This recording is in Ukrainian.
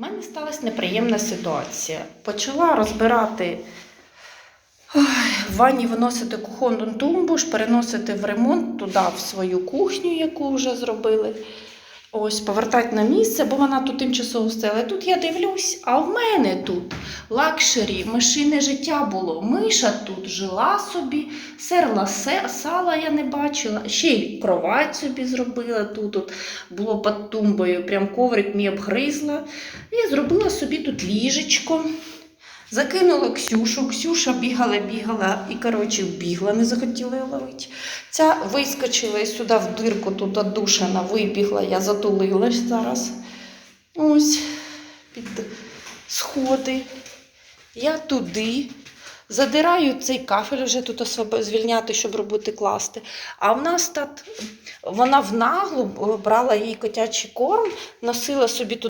У мене сталася неприємна ситуація. Почала розбирати ой, в ванні виносити кухонну тумбу, переносити в ремонт туди, в свою кухню, яку вже зробили. Ось, повертати на місце, бо вона тут тимчасово стояла. Тут я дивлюсь, а в мене тут лакшері, машини життя було. Миша тут жила собі, серла сала я не бачила. Ще й кровать собі зробила тут. От було під тумбою, прям коврик мій обгризла. І зробила собі тут ліжечко. Закинула Ксюшу, Ксюша бігала, бігала і, коротше, вбігла, не захотіла її ловити. Ця вискочила і сюди в дирку, тут отдушина, вибігла, я затулилась зараз. Ось під сходи. Я туди. Задираю цей кафель, вже тут звільняти, щоб робити класти. А в нас тут вона в наглу брала їй котячий корм, носила собі тут.